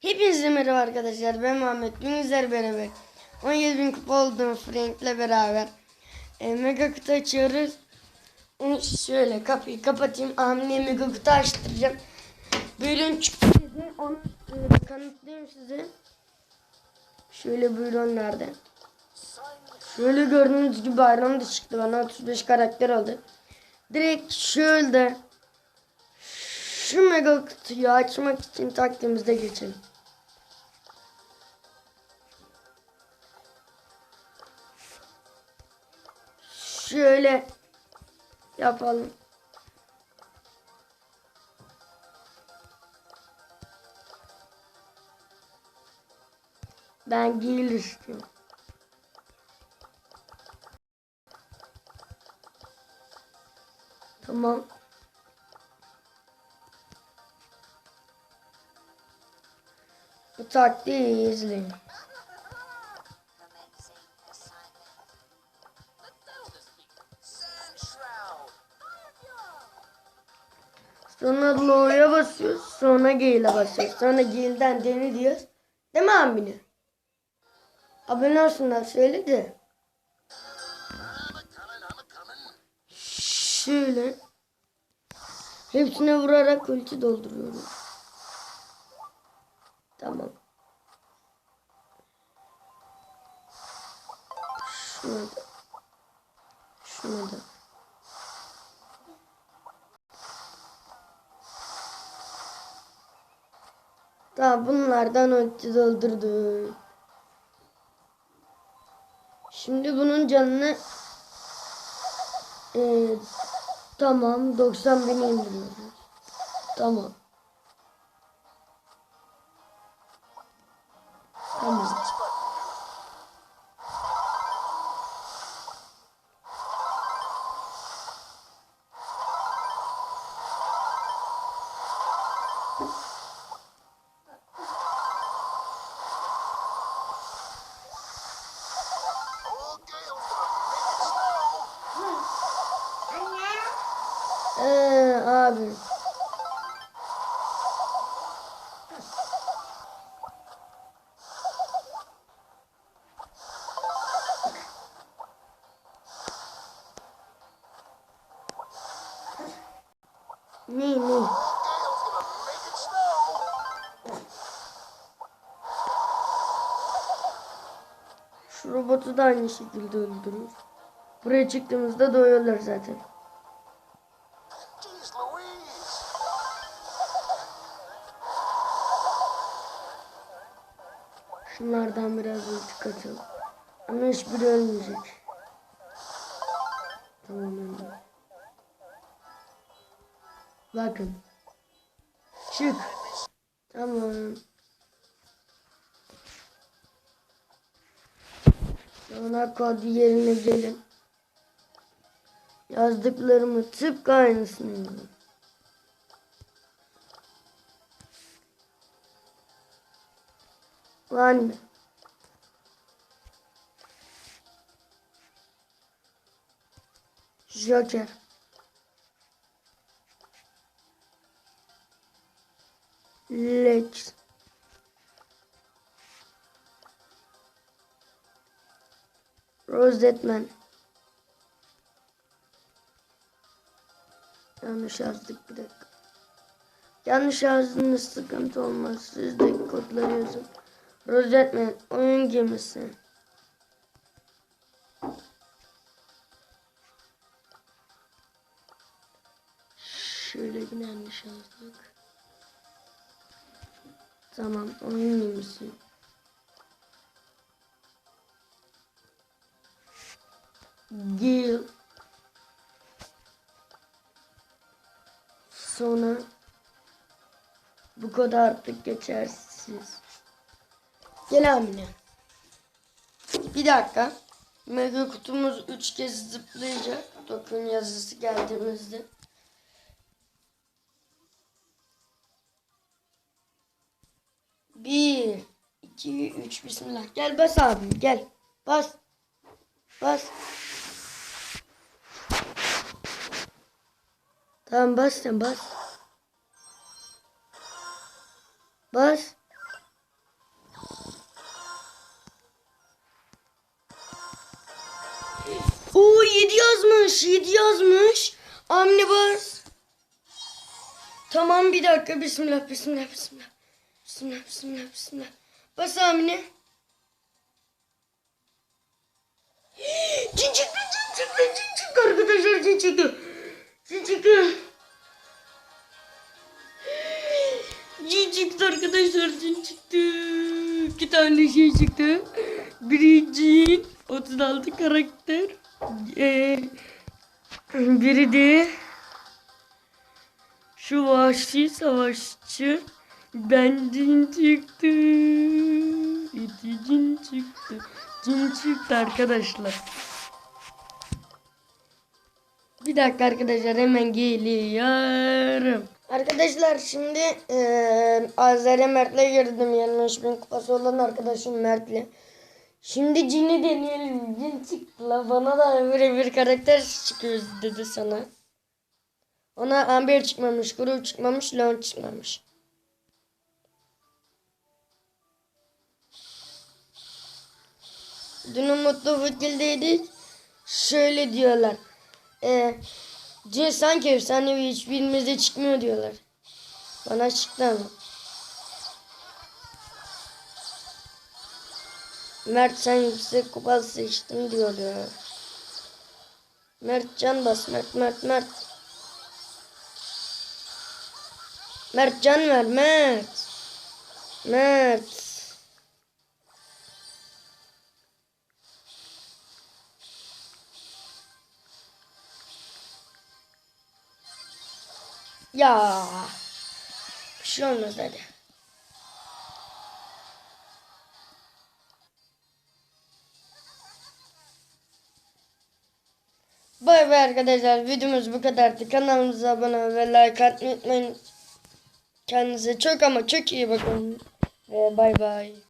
Hepinize merhaba arkadaşlar. Ben Muhammed. Bugün sizlerle beraber 17.000 kupa olduğum Frank'le beraber e, mega kutu açıyoruz. Onu şöyle kapıyı kapatayım. Hamile mega kutu açtıracağım. Buyurun çıktı size. Onu e, kanıtlayayım size. Şöyle buyurun nerede? Şöyle gördüğünüz gibi bayram da çıktı bana 35 karakter aldı. Direkt şöyle şu mega kutuyu açmak için taktiğimizde geçelim. Şöyle yapalım. Ben giyil istiyorum. Tamam. Bu taktiği. Sonra Lo'ya basıyoruz. Sonra Gale'e basıyoruz. Sonra Gale'den deni diyoruz. Değil mi Amine? Abone olsunlar söyle de. Şöyle. Hepsine vurarak ulti dolduruyorum. Şuna da. Şuna da. Tamam bunlardan ulti doldurdu. Şimdi bunun canını Ee, tamam 90 bin indiriyoruz. Tamam. Abi. Ne ne? Şu robotu da aynı şekilde öldürür. Buraya çıktığımızda doyuyorlar zaten. Şunlardan biraz ulti katalım. Ama hiçbiri ölmeyecek. Tamam öldü. Bakın. Çık. Tamam. Sonra kod yerine gelin. Yazdıklarımı tıpkı aynısını yazın. Anne. Joker. Lex. Rosetman. Yanlış yazdık bir dakika. Yanlış yazdığınız sıkıntı olmaz. Siz de kodları yazın. Rosetman oyun gemisi. Şöyle yine yanlış. Tamam oyun gemisi. Gil. Sonra bu kadar artık geçersiz. Gel Amine. Bir dakika. Mega kutumuz 3 kez zıplayacak. Dokun yazısı geldiğimizde. Bir, iki, üç, bismillah. Gel bas abim gel. Bas. Bas. Tamam bas sen bas. Bas. Yazmış. 7 yazmış. Amne bas. Tamam bir dakika. Bismillah bismillah bismillah. Bismillah bismillah bismillah. Bas Amine. Cin çıktı cin çıktı cin çıktı arkadaşlar cin çıktı. Cin çıktı. Cin çıktı arkadaşlar cin çıktı. İki tane şey çıktı. Biri cin. 36 karakter. Ee, biri de şu vahşi savaşçı. Ben cin çıktı. İki cin çıktı. Cin çıktı arkadaşlar. Bir dakika arkadaşlar hemen geliyorum. Arkadaşlar şimdi eee Azer'e Mert'le girdim. Yanlış bin kupası olan arkadaşım Mert'le. Şimdi Cin'i deneyelim. Cin çıktı. Bana da böyle bir karakter çıkıyor dedi sana. Ona Amber çıkmamış, Guru çıkmamış, Leon çıkmamış. Dün Umutlu Fakir'deydik. Şöyle diyorlar. Ee, Cin sanki efsanevi hiçbirimize çıkmıyor diyorlar. Bana çıktı ama. Mert sen yüksek kupa seçtin diyorlar. Mert can bas Mert Mert Mert. Mert can ver Mert. Mert. Ya. Bir şey olmaz hadi. Bay bay arkadaşlar videomuz bu kadardı. Kanalımıza abone ve like atmayı unutmayın. Kendinize çok ama çok iyi bakın. Ve bay bay.